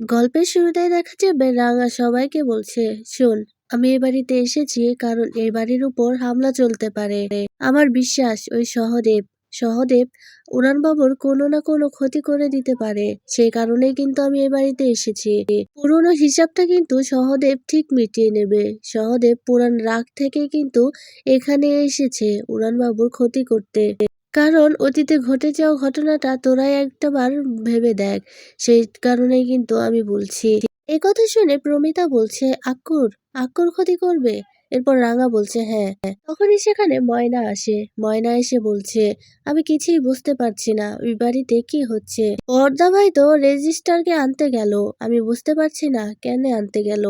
গল্পের শুরুতেই দেখা যাবে রাঙা সবাইকে বলছে, শোন, আমি এই বাড়িতে এসেছি কারণ এই বাড়ির উপর হামলা চলতে পারে। আমার বিশ্বাস, ওই সহদেব সহদেব উড়ানবাবুর কোনো না কোনো ক্ষতি করে দিতে পারে। সেই কারণেই কিন্তু আমি এই বাড়িতে এসেছি। পুরনো হিসাবটা কিন্তু সহদেব ঠিক মিটিয়ে নেবে। সহদেব পুরান রাগ থেকে কিন্তু এখানে এসেছে উড়ান বাবুর ক্ষতি করতে। কারণ অতীতে ঘটে যাওয়া ঘটনাটা তোরাই একটাবার ভেবে দেখ। সেই কারণেই কিন্তু আমি বলছি। এই কথা শুনে প্রমিতা বলছে আকুর আক্কুর ক্ষতি করবে? এরপর রাঙা বলছে হ্যাঁ। তখনই সেখানে ময়না আসে। ময়না এসে বলছে, আমি কিছুই বুঝতে পারছি না, ওই বাড়িতে কি হচ্ছে? বর্দা ভাই তো রেজিস্টারকে আনতে গেল। আমি বুঝতে পারছি না কেন আনতে গেল।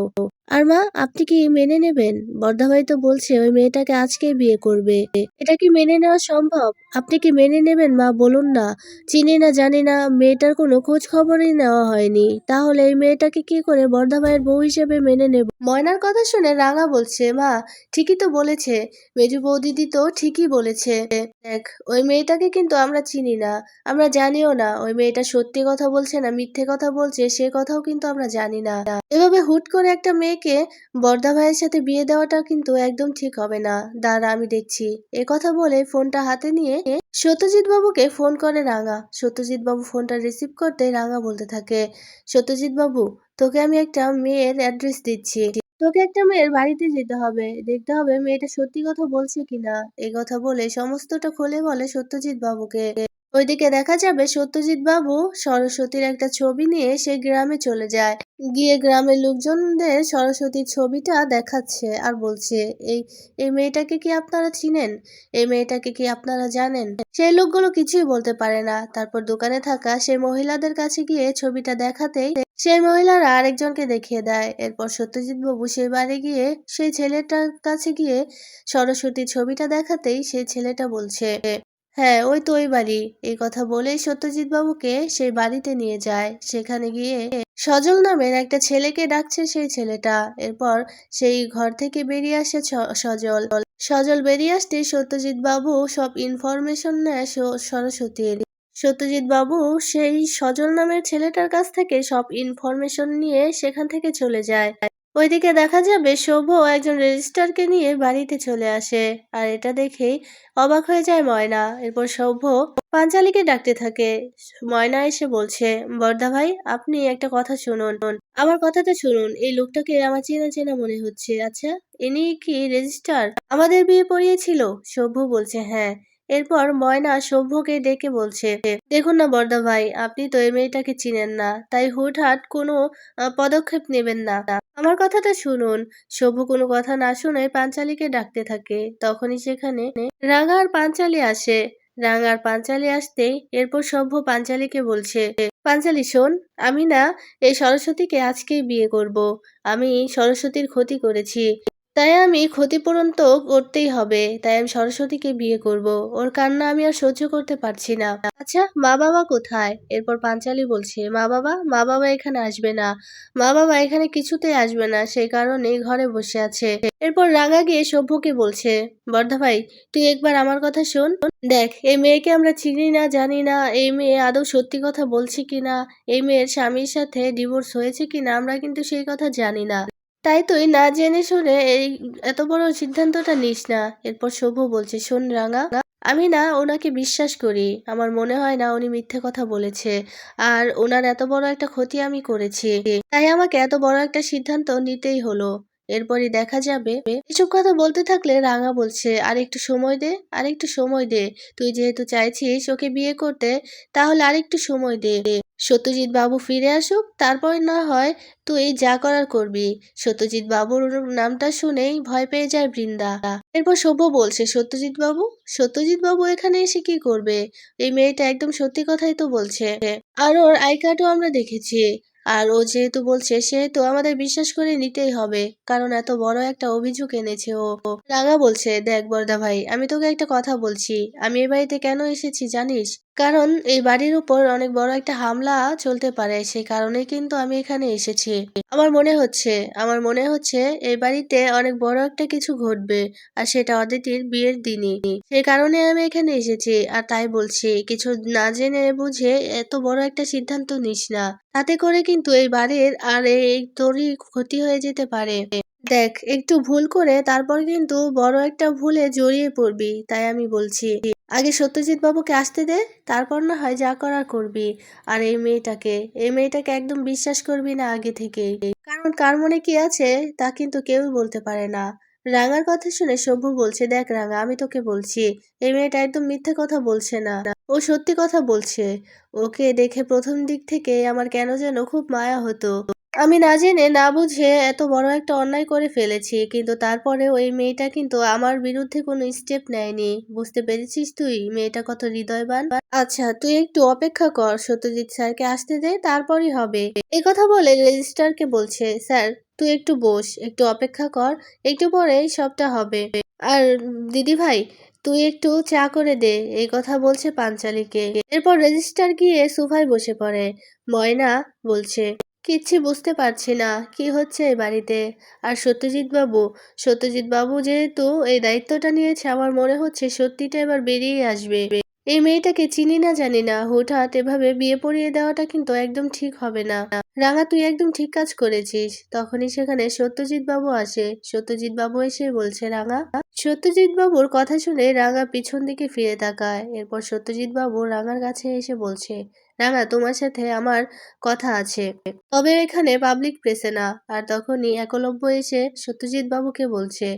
আর মা, আপনি কি মেনে নেবেন? বর্দা ভাই তো বলছে ওই মেয়েটাকে আজকে বিয়ে করবে। এটা কি মেনে নেওয়া সম্ভব? আপনি কি মেনে নেবেন? মা, বলুন না। চিনি না, জানি না, মেয়েটার কোনো খোঁজ খবরই নেওয়া হয়নি। তাহলে এই মেয়েটাকে কি করে বর্দা ভাইয়ের বউ হিসেবে মেনে নেব? ময়নার কথা শুনে রাঙা বলছে, মা, ঠিকই তো বলেছে। মেজু বৌদিদি তো ঠিকই বলেছে। দেখ, ওই মেয়েটাকে কিন্তু আমরা চিনি না, আমরা জানিও না। ওই মেয়েটা সত্যি কথা বলছে না মিথ্যে কথা বলছে, সে কথাও কিন্তু আমরা জানি না। এভাবে হুট করে একটা মেয়েকে বর্দা ভাইয়ের সাথে বিয়ে দেওয়াটা কিন্তু একদম ঠিক হবে না। দাঁড়া, আমি দেখছি। এ কথা বলে ফোনটা হাতে নিয়ে সত্যজিৎ বাবুকে ফোন করে রাঙা। সত্যজিৎ বাবু ফোনটা রিসিভ করতে রাঙা বলতে থাকে সত্যজিৎ বাবু তোকে আমি একটা মেয়ের অ্যাড্রেস দিচ্ছি। তোকে একটা মেয়ের বাড়িতে যেতে হবে। দেখতে হবে মেয়েটা সত্যি কথা বলছে কিনা। এই কথা বলে সমস্তটা খুলে বলে সত্যজিৎ বাবুকে ওইদিকে দেখা যাবে সত্যজিৎ বাবু সরস্বতীর একটা ছবি নিয়ে সে গ্রামে চলে যায়। গিয়ে গ্রামের লোকজনদের সরস্বতীর ছবিটা দেখাচ্ছে আর বলছে, এই এই মেয়েটাকে কি আপনারা চিনেন? এই মেয়েটাকে কি আপনারা জানেন? সেই লোকগুলো কিছুই বলতে পারে না। তারপর দোকানে থাকা সেই মহিলাদের কাছে গিয়ে ছবিটা দেখাতেই সেই মহিলারা আরেকজনকে দেখিয়ে দেয়। এরপর সত্যজিৎ বাবু সেই বাড়ি গিয়ে সেই ছেলেটার কাছে গিয়ে সরস্বতীর ছবিটা দেখাতেই সেই ছেলেটা বলছে হ্যাঁ ওই তো ওই বাড়ি। এই কথা বলেই সত্যজিৎ বাবুকে সেই বাড়িতে নিয়ে যায়। সেখানে গিয়ে সজল নামের একটা ছেলেকে ডাকছে সেই ছেলেটা। এরপর সেই ঘর থেকে বেরিয়ে আসে সজল। সজল বেরিয়ে আসতে সত্যজিৎ বাবু সব ইনফরমেশন নেয় সরস্বতীর সত্যজিৎ বাবু সেই সজল নামের ছেলেটার কাছ থেকে সব ইনফরমেশন নিয়ে সেখান থেকে চলে যায়। ওইদিকে দেখা যাবে শোভ একজন রেজিস্টারকে নিয়ে বাড়িতে চলে আসে। আর এটা দেখেই অবাক হয়ে যায় ময়না। এরপর সভ্য পাঞ্চালীকে ডাকতে থাকে। ময়না এসে বলছে, বর্দা ভাই, আপনি একটা কথা শুনুন। আমার কথাটা শুনুন। এই লোকটাকে আমার চেনা চেনা মনে হচ্ছে। আচ্ছা ইনি কি রেজিস্টার আমাদের বিয়ে পড়িয়েছিল? সভ্য বলছে হ্যাঁ। এরপর ময়না সভ্যকে ডেকে বলছে, দেখুন না বর্দা ভাই, আপনি তো এই মেয়েটাকে চিনেন না। তাই হুটহাট কোনো পদক্ষেপ নেবেন না। আমার কথাটা শুনুন। শোভু কোনো কথা না শুনে পাঞ্চালীকে ডাকতে থাকে। তখনই সেখানে রাঙা আর পাঞ্চালী আসে। রাঙার পাঞ্চালি আসতেই এরপর সভ্য পাঞ্চালীকে বলছে, পাঞ্চালি, শোন, আমি না এই সরস্বতীকে আজকেই বিয়ে করব। আমি সরস্বতীর ক্ষতি করেছি। তাই আমি ক্ষতিপূরণ তো করতেই হবে, তাই আমি সরস্বতীকে বিয়ে করব। ওর কান্না আমি আর সহ্য করতে পারছি না। আচ্ছা মা বাবা কোথায়? এরপর পাঞ্চালী বলছে, মা বাবা মা বাবা এখানে আসবে না। মা বাবা এখানে কিছুতেই আসবে না সেই কারণে ঘরে বসে আছে। এরপর রাঙা গিয়ে সভ্যকে বলছে বর্ধা ভাই, তুই একবার আমার কথা শোন। দেখ, এই মেয়েকে আমরা চিনি না, জানি না, এই মেয়ে আদৌ সত্যি কথা বলছে কিনা, এই মেয়ের স্বামীর সাথে ডিভোর্স হয়েছে কিনা, আমরা কিন্তু সেই কথা জানি না। তাই তুই না জেনে শুনে এই এত বড় সিদ্ধান্তটা নিস না। এরপর সভ্য বলছে, শোন রাঙা, আমি না ওনাকে বিশ্বাস করি। আমার মনে হয় না উনি মিথ্যে কথা বলেছে। আর ওনার এত বড় একটা ক্ষতি আমি করেছি। তাই আমাকে এত বড় একটা সিদ্ধান্ত নিতেই হলো। এরপরই দেখা যাবে। এসব কথা বলতে থাকলে রাঙা বলছে আর একটু সময় দে আর একটু সময় দে। তুই যেহেতু চাইছিস ওকে বিয়ে করতে, তাহলে আর একটু সময় দে। সত্যজিৎ বাবু ফিরে আসুক, তারপর না হয় তুই যা করার করবি। সত্যজিৎ বাবুর নামটা শুনেই ভয় পেয়ে যায় বৃন্দা। এরপর সভ্য বলছে সত্যজিৎ বাবু সত্যজিৎ বাবু এখানে এসে কি করবে? এই মেয়েটা একদম সত্যি কথাই তো বলছে। আর ওর আই কার্ডও আমরা দেখেছি। আর ও যেহেতু বলছে, সেহেতু আমাদের বিশ্বাস করে নিতেই হবে। কারণ এত বড় একটা অভিযোগ এনেছে ও। রাঙা বলছে, দেখ বর্দা ভাই, আমি তোকে একটা কথা বলছি। আমি এ বাড়িতে কেন এসেছি জানিস? কারণ এই বাড়ির উপর অনেক বড় একটা হামলা চলতে পারে, সেই কারণে কিন্তু আমি এখানে এসেছি। আমার মনে হচ্ছে, আমার মনে হচ্ছে এই বাড়িতে অনেক বড় একটা কিছু ঘটবে, আর সেটা অদিতির বিয়ের দিনই। সেই কারণে আমি এখানে এসেছি, আর তাই বলছি, কিছু না জেনে বুঝে এত বড় একটা সিদ্ধান্ত নিস না। তাতে করে কিন্তু এই বাড়ির আর এই তোরই ক্ষতি হয়ে যেতে পারে। দেখ, একটু ভুল করে তারপর কিন্তু বড় একটা ভুলে জড়িয়ে পড়বি, তাই আমি বলছি। আগে সত্যজিৎ বাবুকে আসতে দে, তারপর না হয় যা করার করবি। আর এই মেয়েটাকে এই মেয়েটাকে একদম বিশ্বাস করবি না আগে থেকেই। কারণ কার মনে কি আছে, তা কিন্তু কেউ বলতে পারে না। রাঙার কথা শুনে সভ্য বলছে, দেখ রাঙা, আমি তোকে বলছি, এই মেয়েটা একদম মিথ্যে কথা বলছে না। ও সত্যি কথা বলছে। ওকে দেখে প্রথম দিক থেকে আমার কেন যেন খুব মায়া হতো। আমি না জেনে, না বুঝে এত বড় একটা অন্যায় করে ফেলেছি, কিন্তু তারপরে ওই মেয়েটা কিন্তু আমার বিরুদ্ধে কোনো স্টেপ নেয়নি। বুঝতে পেরেছিস তুই? মেয়েটা কত হৃদয়বান। আচ্ছা তুই একটু অপেক্ষা কর, সত্যজিৎ স্যারকে আসতে দে, তারপরই হবে। এ কথা বলে রেজিস্ট্রারকে বলছে, স্যার তুই একটু বস, একটু অপেক্ষা কর, একটু পরেই সবটা হবে। আর দিদি ভাই, তুই একটু চা করে দে, এই কথা বলছে পাঞ্চালীকে। এরপর রেজিস্টার গিয়ে সোফায় বসে পড়ে। ময়না বলছে, কিচ্ছু বুঝতে পারছি না, কি হচ্ছে এই বাড়িতে? আর সত্যজিৎ বাবু সত্যজিৎ বাবু যেহেতু এই দায়িত্বটা নিয়েছে, আমার মনে হচ্ছে সত্যিটা এবার বেরিয়ে আসবে। এই মেয়েটাকে চিনি না জানি না হুটহাট এভাবে বিয়ে পড়িয়ে দেওয়াটা কিন্তু একদম ঠিক হবে না। রাঙা, তুই একদম ঠিক কাজ করেছিস। তখনই সেখানে সত্যজিৎ বাবু আসে। সত্যজিৎ বাবু এসে বলছে, রাঙা? সত্যজিৎ বাবুর কথা শুনে রাঙা পিছন দিকে ফিরে তাকায়। এরপর সত্যজিৎ বাবু রাঙার কাছে এসে বলছে, রাঙা, তোমার সাথে আমার কথা আছে। তবে এখানে পাবলিক প্লেসে না। আর তখনই একলব্য এসে সত্যজিৎ বাবুকে বলছে,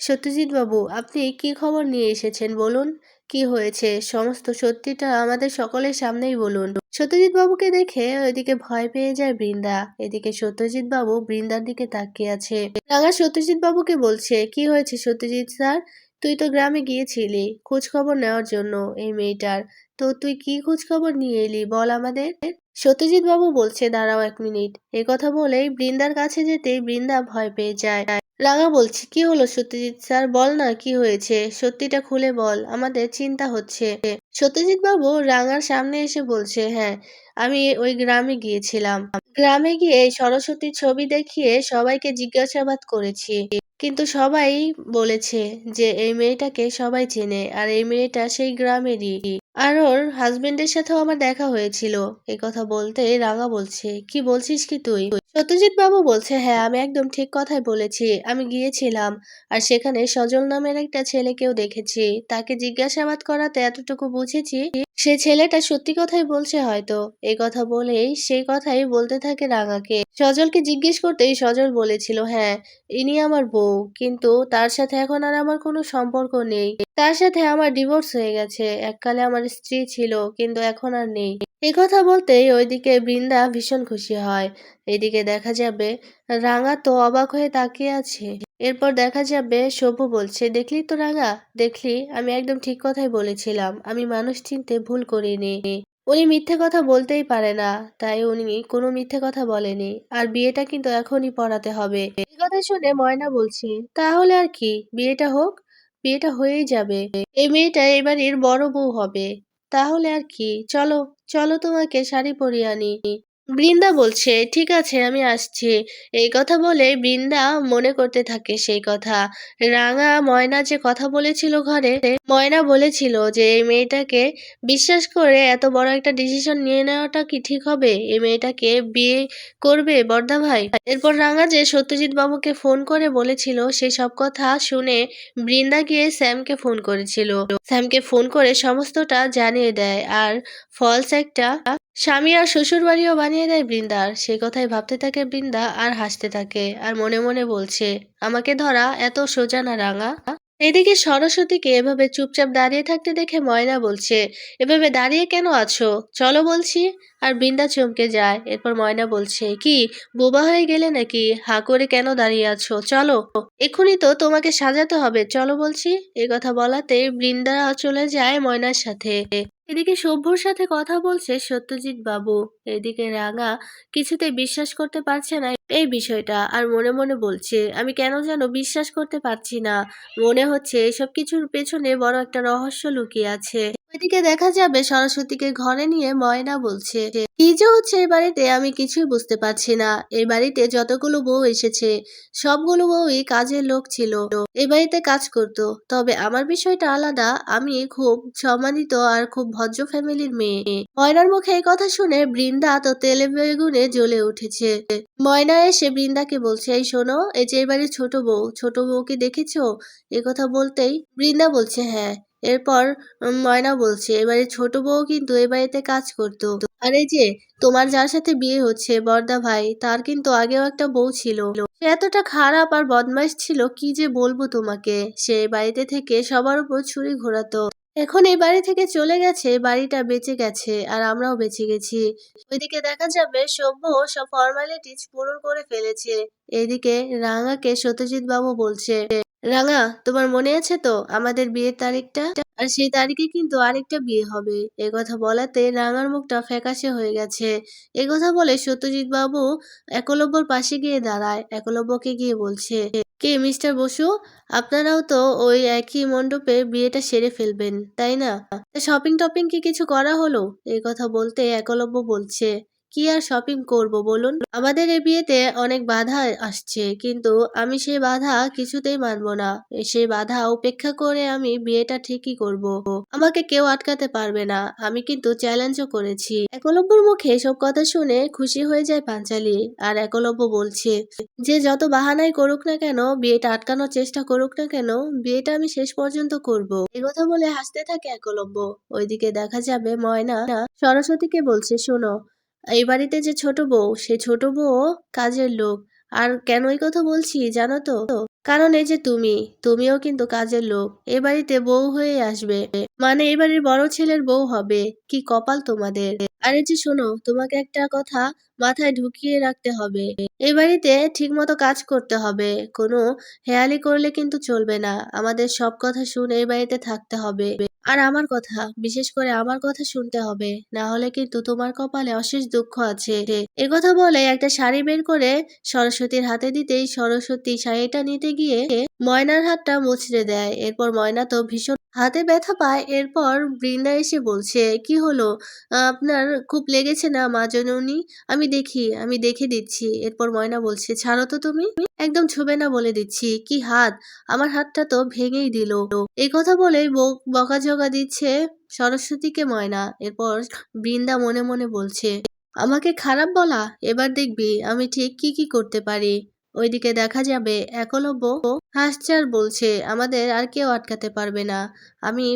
সত্যজিৎ বাবু, আপনি কি খবর নিয়ে এসেছেন বলুন? কি হয়েছে? সমস্ত সত্যিটা আমাদের সকলের সামনেই বলুন। সত্যজিৎ বাবুকে দেখে ওইদিকে ভয় পেয়ে যায় বৃন্দা। এদিকে সত্যজিৎ বাবু বৃন্দার দিকে তাকিয়ে আছে। রাঙা সত্যজিৎ বাবুকে বলছে, কি হয়েছে সত্যজিৎ স্যার? তুই তো গ্রামে গিয়েছিলি খোঁজ খবর নেওয়ার জন্য এই মেয়েটার। তো তুই কি খোঁজ খবর নিয়ে এলি বল আমাদের? সত্যজিৎ বাবু বলছে, দাঁড়াও এক মিনিট। এ কথা বলেই বৃন্দার কাছে যেতে বৃন্দা ভয় পেয়ে যায়। রাঙা বলছি, কি হলো সত্যজিৎ স্যার? বল না, কি হয়েছে? সত্যিটা খুলে বল, আমাদের চিন্তা হচ্ছে। সত্যজিৎ বাবু রাঙার সামনে এসে বলছে হ্যাঁ আমি ওই গ্রামে গিয়েছিলাম। গ্রামে গিয়ে সরস্বতীর ছবি দেখিয়ে সবাইকে জিজ্ঞাসাবাদ করেছি। কিন্তু সবাই বলেছে যে, এই মেয়েটাকে সবাই চেনে, আর এই মেয়েটা সেই গ্রামেরই। আর ওর হাজবেন্ডের সাথেও আমার দেখা হয়েছিল। এই কথা বলতে রাঙা বলছে, কি বলছিস কি তুই? সত্যজিৎ বাবু বলছে হ্যাঁ আমি একদম ঠিক কথাই বলেছি, আমি গিয়েছিলাম আর সেখানে সজল নামের একটা ছেলেকেও দেখেছি। তাকে জিজ্ঞাসাবাদ করাতে এতটুকু বুঝেছি, সে ছেলেটা সত্যি কথাই বলছে হয়তো। এই কথা বলেই সেই কথাই বলতে থাকে রাঙাকে। সজলকে জিজ্ঞেস করতেই সজল বলেছিল হ্যাঁ ইনি আমার বউ, কিন্তু তার সাথে এখন আর আমার কোনো সম্পর্ক নেই। তার সাথে আমার ডিভোর্স হয়ে গেছে। এককালে আমার স্ত্রী ছিল, কিন্তু এখন আর নেই। এই কথা বলতেই ওইদিকে বৃন্দা ভীষণ খুশি হয়। এদিকে দেখা যাবে, রাঙা তো অবাক হয়ে তাকিয়ে আছে। এরপর দেখা যাবে সভ্য বলছে, দেখলি তো রাঙা? দেখলি, আমি একদম ঠিক কথাই বলেছিলাম। আমি মানুষ চিনতে ভুল করিনি। উনি মিথ্যে কথা বলতেই পারে না, তাই উনি কোনো মিথ্যে কথা বলেনি। আর বিয়েটা কিন্তু এখনই পড়াতে হবে। এই কথা শুনে ময়না বলছি, তাহলে আর কি? বিয়েটা হোক? বিয়েটা হয়েই যাবে। এই মেয়েটা এবার এর বড় বউ হবে। তাহলে আর কি? চলো চলো তোমাকে শাড়ি পরিয়ে আনি। বৃন্দা বলছে, ঠিক আছে, আমি আসছি। এই কথা বলে বৃন্দা মনে করতে থাকে সেই কথা। রাঙা ময়না যে কথা বলেছিল ঘরে, ময়না বলেছিল যে, এই মেয়েটাকে বিশ্বাস করে এত বড় একটা ডিসিশন নিয়ে নেওয়াটা কি ঠিক হবে? এই মেয়েটাকে বিয়ে করবে বর্দা ভাই? এরপর রাঙা যে সত্যজিৎ বাবুকে ফোন করে বলেছিল সেই সব কথা শুনে বৃন্দা গিয়ে স্যামকে ফোন করেছিল। স্যামকে ফোন করে সমস্তটা জানিয়ে দেয়। আর ফলস একটা স্বামী আর শ্বশুরবাড়িও বানিয়ে দেয় বৃন্দার সে কথাই ভাবতে থাকে বৃন্দা আর হাসতে থাকে আর মনে মনে বলছে, আমাকে ধরা, এত সোজা না রাঙা? এদিকে সরস্বতীকে এভাবে চুপচাপ দাঁড়িয়ে থাকতে দেখে ময়না বলছে, এভাবে দাঁড়িয়ে কেন আছো? চলো বলছি। আর বৃন্দা চমকে যায়। এরপর ময়না বলছে, কি, বোবা হয়ে গেলে নাকি? হা করে কেন দাঁড়িয়ে আছো? চলো, এক্ষুনি তো তোমাকে সাজাতে হবে, চলো বলছি। এ কথা বলাতে বৃন্দা চলে যায় ময়নার সাথে। এদিকে সভ্যর সাথে কথা বলছে সত্যজিৎ বাবু। এদিকে রাঙা কিছুতে বিশ্বাস করতে পারছে না এই বিষয়টা আর মনে মনে বলছে, আমি কেন যেন বিশ্বাস করতে পারছি না? মনে হচ্ছে এসব কিছুর পেছনে বড় একটা রহস্য লুকিয়ে আছে। এদিকে দেখা যাবে সরস্বতীকে ঘরে নিয়ে ময়না বলছে, কি যে হচ্ছে এই বাড়িতে? আমি কিছুই বুঝতে পারছি না। এই বাড়িতে যতগুলো বউ এসেছে, সবগুলো বউই কাজের লোক ছিল। এই বাড়িতে কাজ করত। তবে আমার বিষয়টা আলাদা। আমি খুব সম্মানিত আর খুব ভদ্র ফ্যামিলির মেয়ে। ময়নার মুখে এই কথা শুনে বৃন্দা তো তেলে বেগুনে জ্বলে উঠেছে। ময়না এসে বৃন্দাকে বলছে, এই শোনো, এই যে এই বাড়ির ছোট বউ, ছোট বউকে দেখেছ? এ কথা বলতেই বৃন্দা বলছে হ্যাঁ। এরপর ময়না বলছে, এবারে ছোট বউ কিন্তু এ বাড়িতে কাজ করতো। আর যে, তোমার যার সাথে বিয়ে হচ্ছে, বর্দা ভাই, তার কিন্তু আগেও একটা বউ ছিল। এতটা খারাপ আর বদমাইশ ছিল, কি যে বলব তোমাকে? সে বাড়িতে থেকে সবার উপর ছুরি ঘোরাতো। এখন এই বাড়ি থেকে চলে গেছে, বাড়িটা বেঁচে গেছে, আর আমরাও বেঁচে গেছি। ওইদিকে দেখা যাবে, সভ্য সব ফর্মালিটিস পূরণ করে ফেলেছে। এদিকে রাঙাকে সত্যজিৎ বাবু বলছে রাঙা, তোমার মনে আছে তো? আমাদের বিয়ের তারিখটা? আর সেই তারিখে কিন্তু আরেকটা বিয়ে হবে। এ কথা বলাতে রাঙার মুখটা ফ্যাকাশে হয়ে গেছে। এ কথা বলে সত্যজিৎ বাবু একলব্যর পাশে গিয়ে দাঁড়ায়। একলব্যকে গিয়ে বলছে, কে, মিস্টার বসু? আপনারাও তো ওই একই মণ্ডপে বিয়েটা সেরে ফেলবেন, তাই না? শপিং টপিং কি কিছু করা হলো? এই কথা বলতে একলব্য বলছে কি আর শপিং করব বলুন? আমাদের এই বিয়েতে অনেক বাধা আসছে, কিন্তু আমি সেই বাধা কিছুতেই মানব না। সেই বাধা উপেক্ষা করে আমি বিয়েটা ঠিকই করব। আমাকে কেউ আটকাতে পারবে না, আমি কিন্তু চ্যালেঞ্জও করেছি। একলব্যর মুখে এসব কথা শুনে খুশি হয়ে যায় পাঞ্চালি, আর একলব্য বলছে, যে যত বাহানাই করুক না কেন, বিয়েটা আটকানোর চেষ্টা করুক না কেন, বিয়েটা আমি শেষ পর্যন্ত করব। এই কথা বলে হাসতে থাকে একলব্য। ওইদিকে দেখা যাবে ময়না সরস্বতীকে বলছে, শোনো এই বাড়িতে যে ছোট বউ, সে ছোট বউ কাজের লোক। আর কেন এই কথা বলছি জানো তো? কারণ এই যে তুমি, তুমিও কিন্তু কাজের লোক। এ বাড়িতে বউ হয়ে আসবে। মানে এই বাড়ির বড় ছেলের বউ হবে। কি কপাল তোমাদের? আর যে শোনো, তোমাকে একটা কথা মাথায় ঢুকিয়ে রাখতে হবে। এই বাড়িতে ঠিক মতো কাজ করতে হবে। কোনো হেয়ালি করলে কিন্তু চলবে না। আমাদের সব কথা শুনে এই বাড়িতে থাকতে হবে। আর আমার কথা, বিশেষ করে আমার কথা শুনতে হবে। না হলে কিন্তু তোমার কপালে অশেষ দুঃখ আছে এ কথা বলে একটা শাড়ি বের করে সরস্বতীর হাতে দিতেই সরস্বতী শাড়িটা নিতে গিয়ে ময়নার হাতটা মুচড়ে দেয়। এরপর ময়না তো ভীষণ হাতে ব্যথা পায়। এরপর বৃন্দা এসে বলছে, কি হলো? আপনার খুব লেগেছে না, মা জননী? আমি দেখি, আমি দেখে দিচ্ছি। এরপর ময়না বলছে, ছাড়ো তো তুমি। একদম ছুবে না বলে দিচ্ছি। কি হাত? আমার হাতটা তো ভেঙেই দিল। এই কথা বলে বক- বকাঝকা দিচ্ছে। সরস্বতীকে ময়না, এরপর বৃন্দা মনে মনে বলছে, আমাকে খারাপ বলা? এবার দেখবি আমি ঠিক কি কি করতে পারি। ওইদিকে দেখা যাবে একলব্য হাসচার বলছে, আমাদের আর কেউ আটকাতে পারবে না। আমি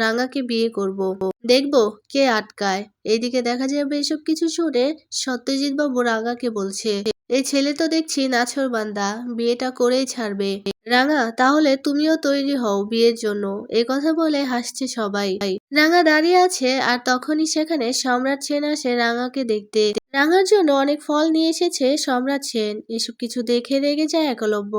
রাঙাকে বিয়ে করব। দেখব কে আটকায়। এইদিকে দেখা যাবে এসব কিছু শুনে সত্যজিৎ বাবু রাঙাকে বলছে, এই ছেলে তো দেখছি নাছর বান্দা, বিয়েটা করেই ছাড়বে। রাঙা, তাহলে তুমিও তৈরি হও বিয়ের জন্য। এ কথা বলে হাসছে সবাই। রাঙা দাঁড়িয়ে আছে আর তখনই সেখানে সম্রাট সেন আসে রাঙাকে দেখতে। রাঙার জন্য অনেক ফল নিয়ে এসেছে সম্রাট সেন। এসব কিছু দেখে রেগে যায় একলব্য।